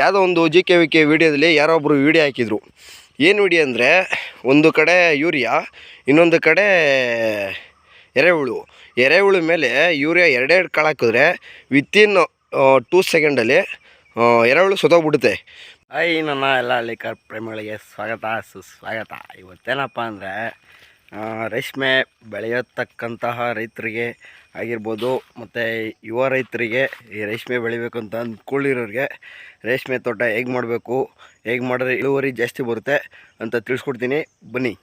ಯಾವುದೋ ಒಂದು G K V K ವಿಡಿಯೋದಲ್ಲಿ ಯಾರೋ ಒಬ್ಬರು ವಿಡಿಯೋ ಹಾಕಿದರು. ಏನು ವಿಡಿಯೋ ಅಂದರೆ, ಒಂದು ಕಡೆ ಯೂರಿಯಾ, ಇನ್ನೊಂದು ಕಡೆ ಎರೆಹುಳು. ಎರೆಹುಳು ಮೇಲೆ ಯೂರಿಯಾ ಎರಡೆರಡು ಕಾಳು ಹಾಕಿದ್ರೆ ವಿತಿನ್ ಟೂ ಸೆಕೆಂಡಲ್ಲಿ ಎರೆಹುಳು ಸೊತೋಗ್ಬಿಡುತ್ತೆ ಐ ನನ್ನ ಎಲ್ಲ ಹಳ್ಳಿಕಾರ್ ಪ್ರೇಮಿಗಳಿಗೆ ಸ್ವಾಗತ, ಸುಸ್ವಾಗತ. ಇವತ್ತೇನಪ್ಪ ಅಂದರೆ ರೇಷ್ಮೆ ಬೆಳೆಯತಕ್ಕಂತಹ ರೈತರಿಗೆ ಆಗಿರ್ಬೋದು, ಮತ್ತು ಯುವ ರೈತರಿಗೆ ಈ ರೇಷ್ಮೆ ಬೆಳಿಬೇಕು ಅಂತ ರೇಷ್ಮೆ ತೋಟ ಹೇಗೆ ಮಾಡಬೇಕು, ಹೇಗೆ ಮಾಡಿದ್ರೆ ಇಳುವರಿ ಜಾಸ್ತಿ ಬರುತ್ತೆ ಅಂತ ತಿಳಿಸ್ಕೊಡ್ತೀನಿ. ಬನ್ನಿ.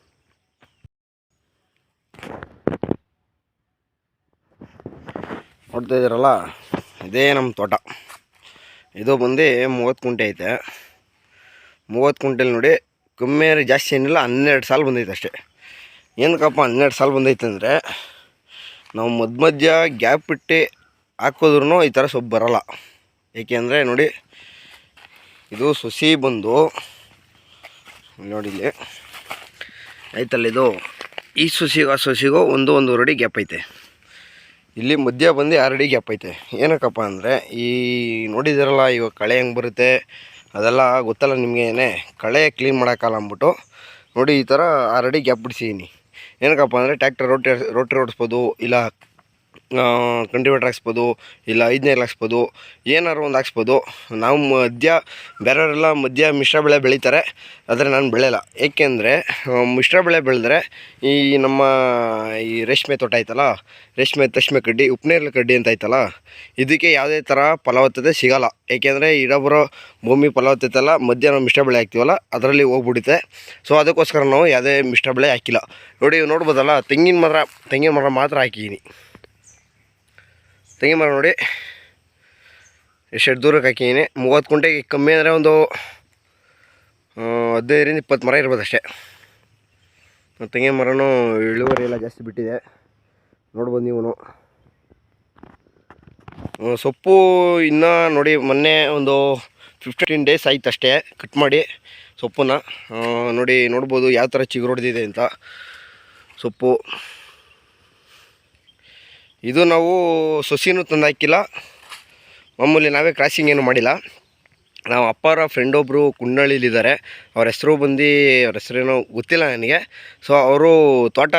ನೋಡ್ತಾ ಇದ್ದೀರಲ್ಲ, ಇದೇ ನಮ್ಮ ತೋಟ. ಇದು ಬಂದು ಮೂವತ್ತು ಕುಂಟೆ ಐತೆ. ಮೂವತ್ತು ಕುಂಟೆಲಿ ನೋಡಿ, ಕಮ್ಮಿ ಜಾಸ್ತಿ ಏನಿಲ್ಲ, ಹನ್ನೆರಡು ಸಾಲ ಬಂದೈತೆ ಅಷ್ಟೇ. ಏನಕ್ಕಪ್ಪ, ಹನ್ನೆರಡು ಸಾಲ ಬಂದೈತೆ ಅಂದರೆ ನಾವು ಮಧ್ಯ ಮಧ್ಯ ಗ್ಯಾಪ್ ಬಿಟ್ಟು ಹಾಕೋದ್ರೂ ಈ ಥರ ಸೊಪ್ಪು ಬರೋಲ್ಲ. ಏಕೆಂದರೆ ನೋಡಿ, ಇದು ಸೊಸಿ ಬಂದು, ನೋಡಿ ಇಲ್ಲಿ, ಆಯ್ತಲ್ಲ ಇದು? ಈ ಸೊಸಿಗೂ, ಆ ಸೊಸಿಗೂ ಒಂದು ಒಂದೂವರೆ ಅಡಿ ಗ್ಯಾಪ್ ಐತೆ. ಇಲ್ಲಿ ಮಧ್ಯ ಬಂದು ಆರು ಅಡಿ ಗ್ಯಾಪ್ ಐತೆ. ಏನಕ್ಕಪ್ಪ ಅಂದರೆ, ಈ ನೋಡಿದಿರಲ್ಲ, ಇವಾಗ ಕಳೆ ಹೆಂಗೆ ಬರುತ್ತೆ, ಅದೆಲ್ಲ ಗೊತ್ತಲ್ಲ ನಿಮಗೆ ಏನೇ ಕಳೆ ಕ್ಲೀನ್ ಮಾಡೋಕ್ಕಲ್ಲ ಅಂದ್ಬಿಟ್ಟು, ನೋಡಿ ಈ ಥರ ಆರು ಅಡಿ ಗ್ಯಾಪ್ ಬಿಡಿಸಿದ್ದೀನಿ ಏನಕ್ಕಪ್ಪ ಅಂದರೆ ಟ್ಯಾಕ್ಟರ್ ರೋಟಿ ರೋಟ್ರಿ ಓಡಿಸ್ಬೋದು ಇಲ್ಲ ಕಂಟಿವೇಟ್ರ್ ಹಾಕ್ಸ್ಬೋದು, ಇಲ್ಲ ಐದನೇಲಿ ಹಾಕ್ಸ್ಬೋದು ಏನಾರು ಒಂದು ಹಾಕ್ಸ್ಬೋದು. ನಾವು ಮಧ್ಯ, ಬೇರೆಯವರೆಲ್ಲ ಮಧ್ಯ ಮಿಶ್ರ ಬೆಳೆ ಬೆಳೀತಾರೆ, ಆದರೆ ನಾನು ಬೆಳೆಯಲ್ಲ. ಏಕೆಂದರೆ ಮಿಶ್ರ ಬೆಳೆ ಬೆಳೆದ್ರೆ ಈ ನಮ್ಮ ಈ ರೇಷ್ಮೆ ತೋಟ ಐತಲ್ಲ, ರೇಷ್ಮೆ, ತಶ್ಮೆ ಕಡ್ಡಿ ಉಪ್ನೇರ್ಲ ಕಡ್ಡಿ ಅಂತ ಐತಲ್ಲ, ಇದಕ್ಕೆ ಯಾವುದೇ ಥರ ಫಲವತ್ತತೆ ಸಿಗೋಲ್ಲ. ಏಕೆಂದರೆ ಇಡಬರೋ ಭೂಮಿ ಫಲವತ್ತತೆ ಎಲ್ಲ ಮಧ್ಯ ನಾವು ಮಿಶ್ರ ಬೆಳೆ ಹಾಕ್ತೀವಲ್ಲ, ಅದರಲ್ಲಿ ಹೋಗ್ಬಿಡುತ್ತೆ. ಸೊ ಅದಕ್ಕೋಸ್ಕರ ನಾವು ಯಾವುದೇ ಮಿಶ್ರ ಬೆಳೆ ಹಾಕಿಲ್ಲ. ನೋಡಿ, ನೋಡ್ಬೋದಲ್ಲ, ತೆಂಗಿನ ಮರ ತೆಂಗಿನ ಮರ ಮಾತ್ರ ಹಾಕಿದ್ದೀನಿ ತೆಂಗಿನ ಮರ ನೋಡಿ. ಎಷ್ಟು ದೂರಕ್ಕೆ ಹಾಕಿದ್ದೀನಿ ಮೂವತ್ತು ಕುಂಟೆಗೆ ಕಮ್ಮಿ ಅಂದರೆ ಒಂದು ಹದಿನೈದರಿಂದ ಇಪ್ಪತ್ತು ಮರ ಇರ್ಬೋದು ಅಷ್ಟೇ. ತೆಂಗಿನ ಮರನೂ ಇಳುವರಿ ಎಲ್ಲ ಜಾಸ್ತಿ ಬಿಟ್ಟಿದೆ. ನೋಡ್ಬೋದು ನೀವು ಸೊಪ್ಪು ಇನ್ನೂ ನೋಡಿ, ಮೊನ್ನೆ ಒಂದು ಫಿಫ್ಟೀನ್ ಡೇಸ್ ಆಯ್ತು ಅಷ್ಟೇ ಕಟ್ ಮಾಡಿ ಸೊಪ್ಪನ್ನ. ನೋಡಿ, ನೋಡ್ಬೋದು ಯಾವ ಥರ ಚಿಗುರೊಡ್ದಿದೆ ಅಂತ. ಸೊಪ್ಪು. ಇದು ನಾವು ಸೊಸಿನೂ ತಂದು ಹಾಕಿಲ್ಲ. ಮಾಮೂಲಿ ನಾವೇ ಕ್ರಾಸಿಂಗ್ ಏನು ಮಾಡಿಲ್ಲ. ನಾವು ಅಪ್ಪರ ಫ್ರೆಂಡ್ ಒಬ್ಬರು ಕುಂಡಳ್ಳಿಲಿದ್ದಾರೆ ಅವ್ರ ಹೆಸರು ಬಂದು ಅವ್ರ ಹೆಸರೇನೋ ಗೊತ್ತಿಲ್ಲ ನನಗೆ. ಸೊ ಅವರು ತೋಟ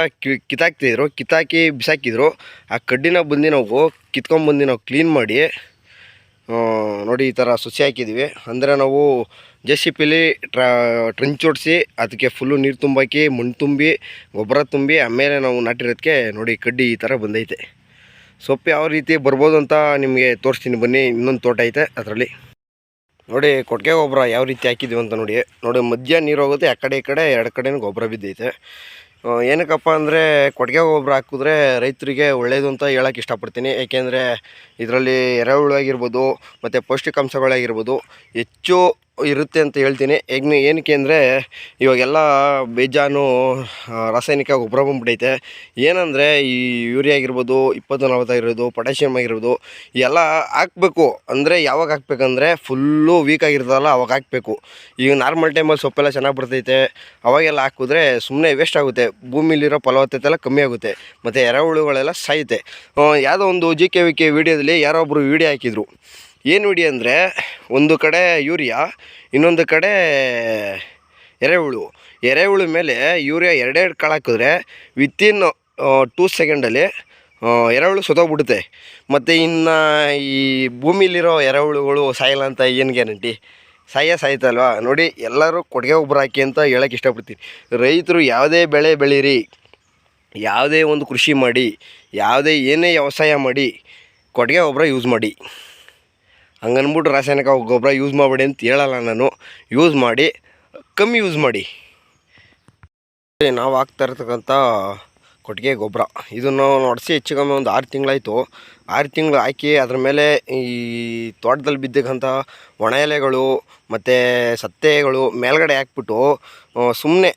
ಕಿತ್ತಾಕ್ತಿದ್ರು, ಕಿತ್ತಾಕಿ ಬಿಸಾಕಿದ್ರು. ಆ ಕಡ್ಡಿನ ಬಂದು ನಾವು ಕಿತ್ಕೊಂಬಂದು ನಾವು ಕ್ಲೀನ್ ಮಾಡಿ ನೋಡಿ ಈ ಥರ ಸೊಸಿ ಹಾಕಿದ್ವಿ ಅಂದರೆ ನಾವು ಜೆ ಸಿ ಪಿಲಿ ಟ್ರಾ ಟ್ರಂಚ್ ಹೊಡ್ಸಿ ಅದಕ್ಕೆ ಫುಲ್ಲು ನೀರು ತುಂಬಾಕಿ, ಮಣ್ಣು ತುಂಬಿ, ಗೊಬ್ಬರ ತುಂಬಿ, ಆಮೇಲೆ ನಾವು ನಾಟಿರೋದಕ್ಕೆ ನೋಡಿ ಕಡ್ಡಿ ಈ ಥರ ಬಂದೈತೆ. ಸೊಪ್ಪು ಯಾವ ರೀತಿ ಬರ್ಬೋದು ಅಂತ ನಿಮಗೆ ತೋರಿಸ್ತೀನಿ ಬನ್ನಿ. ಇನ್ನೊಂದು ತೋಟ ಐತೆ ಅದರಲ್ಲಿ. ನೋಡಿ, ಕೊಟ್ಟಿಗೆ ಗೊಬ್ಬರ ಯಾವ ರೀತಿ ಹಾಕಿದ್ದೀವಿ ಅಂತ ನೋಡಿ. ನೋಡಿ, ಮಧ್ಯ ನೀರು ಹೋಗುತ್ತೆ, ಆ ಕಡೆ ಈ ಕಡೆ, ಎರಡು ಕಡೆನೂ ಗೊಬ್ಬರ ಬಿದ್ದೈತೆ. ಏನಕ್ಕಪ್ಪ ಅಂದರೆ ಕೊಟ್ಟಿಗೆ ಗೊಬ್ಬರ ಹಾಕಿದ್ರೆ ರೈತರಿಗೆ ಒಳ್ಳೆಯದು ಅಂತ ಹೇಳೋಕೆ ಇಷ್ಟಪಡ್ತೀನಿ. ಏಕೆಂದರೆ, ಇದರಲ್ಲಿ ಎರೆಹುಳು ಆಗಿರ್ಬೋದು, ಮತ್ತು ಪೌಷ್ಟಿಕಾಂಶಗಳಾಗಿರ್ಬೋದು, ಹೆಚ್ಚು ಇರುತ್ತೆ ಅಂತ ಹೇಳ್ತೀನಿ. ಹೇಗೆ ಏನಕ್ಕೆ ಅಂದರೆ, ಇವಾಗೆಲ್ಲ ಬೇಜಾನು ರಾಸಾಯನಿಕ ಗೊಬ್ಬರ ಬಂದ್ಬಿಟ್ಟೈತೆ ಏನಂದರೆ, ಈ ಯೂರಿಯಾ ಆಗಿರ್ಬೋದು, ಇಪ್ಪತ್ತು ನಲವತ್ತಾಗಿರ್ಬೋದು ಪೊಟ್ಯಾಷಿಯಮ್ ಆಗಿರ್ಬೋದು ಎಲ್ಲ ಹಾಕ್ಬೇಕು. ಅಂದರೆ ಯಾವಾಗ ಹಾಕ್ಬೇಕಂದ್ರೆ ಫುಲ್ಲು ವೀಕ್ ಆಗಿರ್ತದಲ್ಲ, ಅವಾಗ ಹಾಕಬೇಕು. ಈಗ ನಾರ್ಮಲ್ ಟೈಮಲ್ಲಿ ಸೊಪ್ಪೆಲ್ಲ ಚೆನ್ನಾಗಿ ಬರ್ತೈತೆ. ಅವಾಗೆಲ್ಲ ಹಾಕಿದ್ರೆ ಸುಮ್ಮನೆ ವೇಸ್ಟ್ ಆಗುತ್ತೆ. ಭೂಮಿಲಿರೋ ಫಲವತ್ತತೆ ಎಲ್ಲ ಕಮ್ಮಿ ಆಗುತ್ತೆ. ಮತ್ತು ಎರೆಹುಳುಗಳೆಲ್ಲ ಸಾಯುತ್ತೆ. ಯಾವುದೋ ಒಂದು ಜಿ ಕೆ ವಿ ಕೆ ವಿಡಿಯೋದಲ್ಲಿ ಯಾರೋ ಒಬ್ಬರು ವಿಡಿಯೋ ಹಾಕಿದರು. ಏನು ಹಿಡಿ ಅಂದರೆ ಒಂದು ಕಡೆ ಯೂರಿಯಾ, ಇನ್ನೊಂದು ಕಡೆ ಎರೆಹುಳು. ಎರೆಹುಳು ಮೇಲೆ ಯೂರಿಯಾ ಎರಡೆರಡು ಕಾಳು ಹಾಕಿದ್ರೆ ವಿತಿನ್ ಟೂ ಸೆಕೆಂಡಲ್ಲಿ ಎರೆಹುಳು ಸೊತೋಗ್ಬಿಡುತ್ತೆ ಮತ್ತು ಇನ್ನು ಈ ಭೂಮಿಲಿರೋ ಎರೆಹುಳುಗಳು ಸಾಯಲ್ಲ ಅಂತ ಏನು ಗ್ಯಾರಂಟಿ ಸಾಯ ಸಾಯ್ತಲ್ವಾ ನೋಡಿ, ಎಲ್ಲರೂ ಕೊಡುಗೆ ಗೊಬ್ಬರ ಹಾಕಿ ಅಂತ ಹೇಳೋಕ್ಕೆ ಇಷ್ಟಪಡ್ತೀನಿ. ರೈತರು ಯಾವುದೇ ಬೆಳೆ ಬೆಳೀರಿ, ಯಾವುದೇ ಒಂದು ಕೃಷಿ ಮಾಡಿ, ಯಾವುದೇ ಏನೇ ವ್ಯವಸಾಯ ಮಾಡಿ ಕೊಡುಗೆ ಗೊಬ್ಬರ ಯೂಸ್ ಮಾಡಿ. ಹಂಗನ್ಬಿಟ್ಟು ರಾಸಾಯನಿಕ ಗೊಬ್ಬರ ಯೂಸ್ ಮಾಡಬೇಡಿ ಅಂತ ಹೇಳಲ್ಲ ನಾನು. ಯೂಸ್ ಮಾಡಿ, ಕಮ್ಮಿ ಯೂಸ್ ಮಾಡಿ. ನಾವು ಹಾಕ್ತಾ ಇರ್ತಕ್ಕಂಥ ಕೊಟ್ಟಿಗೆ ಗೊಬ್ಬರ. ಇದನ್ನು ನಡೆಸಿ ಹೆಚ್ಚು ಕಮ್ಮಿ ಒಂದು ಆರು ತಿಂಗಳಾಯಿತು. ಆರು ತಿಂಗಳು ಹಾಕಿ ಅದ್ರ ಮೇಲೆ ಈ ತೋಟದಲ್ಲಿ ಬಿದ್ದಕ್ಕಂಥ ಒಣ ಎಲೆಗಳು ಮತ್ತು ಸತ್ತೆಗಳು ಮೇಲ್ಗಡೆ ಹಾಕ್ಬಿಟ್ಟು ಸುಮ್ಮನೆ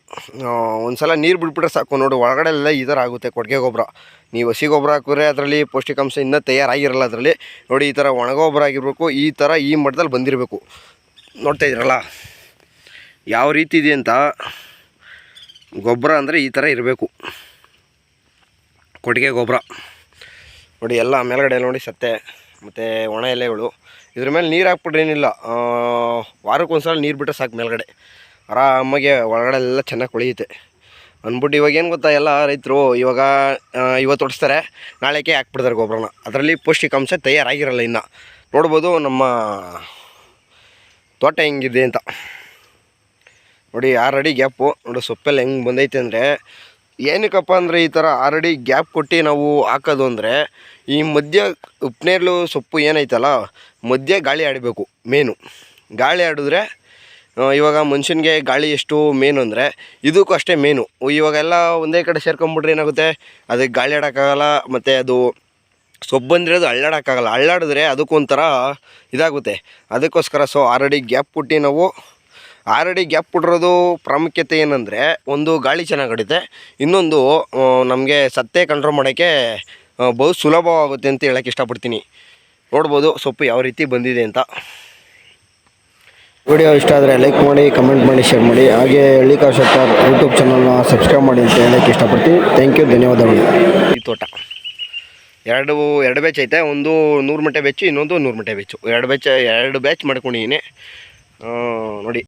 ಒಂದು ಸಲ ನೀರು ಬಿಟ್ಬಿಟ್ರೆ ಸಾಕು ನೋಡಿ ಒಳಗಡೆ ಎಲ್ಲ ಈ ಥರ ಆಗುತ್ತೆ ಕೊಟ್ಟಿಗೆ ಗೊಬ್ಬರ. ನೀವು ಹಸಿ ಗೊಬ್ಬರ ಹಾಕಿದ್ರೆ ಅದರಲ್ಲಿ ಪೌಷ್ಟಿಕಾಂಶ ಇನ್ನೂ ತಯಾರಾಗಿರಲ್ಲ ಅದರಲ್ಲಿ. ನೋಡಿ, ಈ ಥರ ಒಣ ಗೊಬ್ಬರ ಆಗಿರಬೇಕು, ಈ ಥರ ಈ ಮಟ್ಟದಲ್ಲಿ ಬಂದಿರಬೇಕು. ನೋಡ್ತಾ ಇದ್ದೀರಲ್ಲ? ಯಾವ ರೀತಿ ಇದೆ ಅಂತ ಗೊಬ್ಬರ ಅಂದರೆ ಈ ಥರ ಇರಬೇಕು. ಕೊಟ್ಟಿಗೆ ಗೊಬ್ಬರ. ನೋಡಿ ಎಲ್ಲ ಮೇಲ್ಗಡೆ ನೋಡಿ ಸತ್ತೆ, ಮತ್ತು ಒಣ ಎಲೆಗಳು. ಇದ್ರ ಮೇಲೆ ನೀರು ಹಾಕ್ಬಿಟ್ರೆ ಏನಿಲ್ಲ ವಾರಕ್ಕೊಂದ್ಸಲ ನೀರು ಬಿಟ್ಟರೆ ಸಾಕು ಮೇಲ್ಗಡೆ. ಆರಾಮಾಗಿ ಒಳಗಡೆ ಎಲ್ಲ ಚೆನ್ನಾಗಿ ಕೊಳೆಯುತ್ತೆ. ಅಂದ್ಬಿಟ್ಟು ಇವಾಗ ಏನು ಗೊತ್ತಾ ಎಲ್ಲ ರೈತರು, ಇವಾಗ ಇವತ್ತು ಹೊಡಿಸ್ತಾರೆ ನಾಳೆಗೆ ಹಾಕ್ಬಿಡ್ತಾರೆ ಗೊಬ್ಬರನ. ಅದರಲ್ಲಿ ಪೌಷ್ಟಿಕಾಂಶ ತಯಾರಾಗಿರಲ್ಲ ಇನ್ನು. ನೋಡ್ಬೋದು ನಮ್ಮ ತೋಟ ಹೆಂಗಿದೆ ಅಂತ. ನೋಡಿ ಆರು ಅಡಿ ಗ್ಯಾಪು, ನೋಡಿ ಸೊಪ್ಪೆಲ್ಲ ಹೆಂಗೆ ಬಂದೈತೆ ಅಂದರೆ ಏನಕ್ಕಪ್ಪ ಅಂದರೆ ಈ ಥರ ಆಲ್ರೆಡಿ ಗ್ಯಾಪ್ ಕೊಟ್ಟು ನಾವು ಹಾಕೋದು ಅಂದರೆ ಈ ಮಧ್ಯ ಉಪ್ಪನೇರಳು ಸೊಪ್ಪು ಏನೈತಲ್ಲ, ಮಧ್ಯ ಗಾಳಿ ಆಡಬೇಕು ಮೇನು ಗಾಳಿ ಆಡಿದ್ರೆ ಇವಾಗ ಮನುಷ್ಯನಿಗೆ ಗಾಳಿ ಎಷ್ಟು ಮೇನು ಅಂದರೆ ಇದಕ್ಕೂ ಅಷ್ಟೇ ಮೇನು ಇವಾಗೆಲ್ಲ ಒಂದೇ ಕಡೆ ಸೇರ್ಕೊಂಬಿಟ್ರೆ ಏನಾಗುತ್ತೆ? ಅದಕ್ಕೆ ಗಾಳಿ ಆಡೋಕ್ಕಾಗಲ್ಲ, ಮತ್ತು ಅದು ಸೊಪ್ಪು ಬಂದಿರೋದು ಅಳ್ಳಾಡೋಕ್ಕಾಗಲ್ಲ. ಅಳ್ಳಾಡಿದ್ರೆ ಅದಕ್ಕೊಂಥರ ಇದಾಗುತ್ತೆ. ಅದಕ್ಕೋಸ್ಕರ ಸೊ ಆಲ್ರೆಡಿ ಗ್ಯಾಪ್ ಕೊಟ್ಟು ನಾವು ಆಲ್ರೆಡಿ ಗ್ಯಾಪ್ ಕೊಟ್ಟಿರೋದು ಪ್ರಾಮುಖ್ಯತೆ ಏನಂದರೆ ಒಂದು ಗಾಳಿ ಚೆನ್ನಾಗಿ ಹೊಡಿತೆ. ಇನ್ನೊಂದು ನಮಗೆ ಸತ್ತೆ ಕಂಟ್ರೋಲ್ ಮಾಡೋಕ್ಕೆ ಬಹು ಸುಲಭವಾಗುತ್ತೆ ಅಂತ ಹೇಳೋಕ್ಕೆ ಇಷ್ಟಪಡ್ತೀನಿ. ನೋಡ್ಬೋದು ಸೊಪ್ಪು ಯಾವ ರೀತಿ ಬಂದಿದೆ ಅಂತ. ವಿಡಿಯೋ ಇಷ್ಟ ಆದರೆ ಲೈಕ್ ಮಾಡಿ ಕಮೆಂಟ್ ಮಾಡಿ ಶೇರ್ ಮಾಡಿ. ಹಾಗೆ ಹಳ್ಳಿಕಾರ್ ಶೆಟ್ಟರ್ ಯೂಟ್ಯೂಬ್ ಚಾನಲ್ನ ಸಬ್ಸ್ಕ್ರೈಬ್ ಮಾಡಿ ಅಂತ ಹೇಳೋಕ್ಕೆ ಇಷ್ಟಪಡ್ತೀನಿ. ಥ್ಯಾಂಕ್ ಯು ಧನ್ಯವಾದಗಳು. ಈ ತೋಟ. ಎರಡು ಎರಡು ಬ್ಯಾಚ್ ಐತೆ. ಒಂದು ನೂರು ಮಟ್ಟೆ ಬೆಚ್ಚು ಇನ್ನೊಂದು ನೂರು ಮಟ್ಟೆ ಬೆಚ್ಚು ಎರಡು ಬ್ಯಾಚ್ ಎರಡು ಬ್ಯಾಚ್ ಮಾಡ್ಕೊಂಡಿದ್ದೀನಿ. ನೋಡಿ.